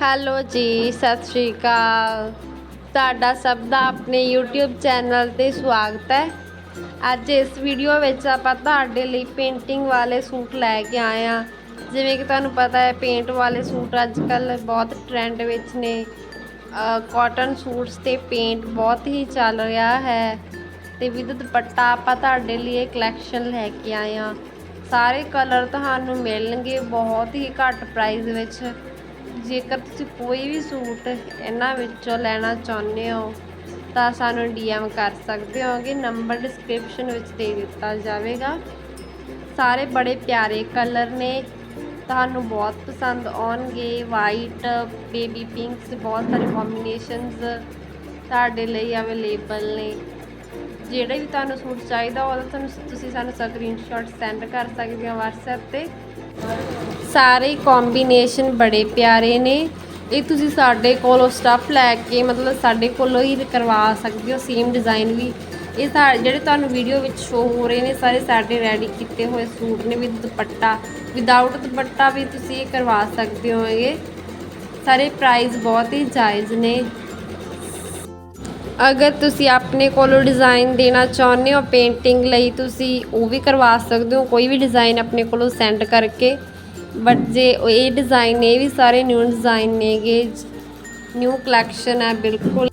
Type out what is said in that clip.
Hello ਜੀ, ਸਤਿ ਸ਼੍ਰੀ ਅਕਾਲ। ਤੁਹਾਡਾ ਸਭ ਦਾ ਆਪਣੇ YouTube ਚੈਨਲ ਤੇ ਸਵਾਗਤ ਹੈ। ਅੱਜ ਇਸ ਵੀਡੀਓ ਵਿੱਚ ਆਪਾਂ ਤੁਹਾਡੇ ਲਈ ਪੇਂਟਿੰਗ ਵਾਲੇ ਸੂਟ ਲੈ ਕੇ ਆਏ ਆ ਜਿਵੇਂ ਕਿ ਤੁਹਾਨੂੰ ਪਤਾ ਹੈ, ਪੇਂਟ ਵਾਲੇ ਸੂਟ ਅੱਜ ਕੱਲ ਬਹੁਤ ਟ੍ਰੈਂਡ ਵਿੱਚ ਨੇ। ਕਾਟਨ ਸੂਟਸ ਤੇ ਪੇਂਟ ਬਹੁਤ ਹੀ ਚੱਲ ਰਿਹਾ ਹੈ। ਤੇ ਵਿਦ ਦੁਪੱਟਾ ਆਪਾਂ ਤੁਹਾਡੇ ਲਈ ਇਹ ਕਲੈਕਸ਼ਨ ਲੈ ਕੇ ਆਏ ਆ ਸਾਰੇ ਕਲਰ ਤੁਹਾਨੂੰ ਮਿਲਣਗੇ ਬਹੁਤ ਹੀ ਘੱਟ ਪ੍ਰਾਈਸ ਵਿੱਚ। ਜੇਕਰ ਤੁਸੀਂ ਕੋਈ ਵੀ ਸੂਟ ਇਹਨਾਂ ਵਿੱਚੋਂ ਲੈਣਾ ਚਾਹੁੰਦੇ ਹੋ, ਤਾਂ ਸਾਨੂੰ ਡੀਐਮ ਕਰ ਸਕਦੇ ਹੋਗੇ ਨੰਬਰ ਡਿਸਕ੍ਰਿਪਸ਼ਨ ਵਿੱਚ ਦੇ ਦਿੱਤਾ ਜਾਵੇਗਾ। ਸਾਰੇ ਬੜੇ ਪਿਆਰੇ ਕਲਰ ਨੇ, ਤੁਹਾਨੂੰ ਬਹੁਤ ਪਸੰਦ ਆਉਣਗੇ। ਵਾਈਟ ਬੇਬੀ ਪਿੰਕਸ ਬਹੁਤ ਸਾਰੇ ਕੰਬੀਨੇਸ਼ਨਸ ਤੁਹਾਡੇ ਲਈ ਅਵੇਲੇਬਲ ਨੇ। ਜਿਹੜਾ ਵੀ ਤੁਹਾਨੂੰ ਸੂਟ ਚਾਹੀਦਾ ਉਹਦਾ ਤੁਹਾਨੂੰ ਤੁਸੀਂ ਸਾਨੂੰ ਸਕਰੀਨਸ਼ਾਟ ਸੈਂਡ ਕਰ ਸਕਦੇ ਹੋ WhatsApp ਤੇ। ਸਾਰੇ ਕੰਬੀਨੇਸ਼ਨ ਬੜੇ ਪਿਆਰੇ ਨੇ। ਇਹ ਤੁਸੀਂ ਸਾਡੇ ਕੋਲੋਂ ਸਟੱਫ ਲੈ ਕੇ ਮਤਲਬ ਸਾਡੇ ਕੋਲੋਂ ਹੀ ਕਰਵਾ ਸਕਦੇ ਹੋ ਸੇਮ ਡਿਜ਼ਾਈਨ ਵੀ। ਇਹ ਸਾ, ਜਿਹੜੇ ਤੁਹਾਨੂੰ ਵੀਡੀਓ ਵਿੱਚ ਸ਼ੋ ਹੋ ਰਹੇ ਨੇ, ਸਾਰੇ ਸਾਡੇ ਰੈਡੀ ਕੀਤੇ ਹੋਏ ਸੂਟ ਨੇ ਵਿਦ ਦੁਪੱਟਾ। ਵਿਦਆਊਟ ਦੁਪੱਟਾ ਵੀ ਤੁਸੀਂ ਇਹ ਕਰਵਾ ਸਕਦੇ ਹੋ ਹੋਗੇ ਸਾਰੇ ਪ੍ਰਾਈਸ ਬਹੁਤ ਹੀ ਜਾਇਜ਼ ਨੇ। ਅਗਰ ਤੁਸੀਂ ਆਪਣੇ ਕੋਲੋਂ ਡਿਜ਼ਾਈਨ ਦੇਣਾ ਚਾਹੁੰਦੇ ਹੋ ਪੇਂਟਿੰਗ ਲਈ ਤੁਸੀਂ ਉਹ ਵੀ ਕਰਵਾ ਸਕਦੇ ਹੋ, ਕੋਈ ਵੀ ਡਿਜ਼ਾਈਨ ਆਪਣੇ ਕੋਲੋਂ ਸੈਂਡ ਕਰਕੇ। ਬਟ ਜੇ ਉਹ ਇਹ ਡਿਜ਼ਾਈਨ ਇਹ ਵੀ ਸਾਰੇ ਨਿਊ ਡਿਜ਼ਾਈਨ ਨੇਗੇ ਨਿਊ ਕਲੈਕਸ਼ਨ ਹੈ, ਬਿਲਕੁਲ।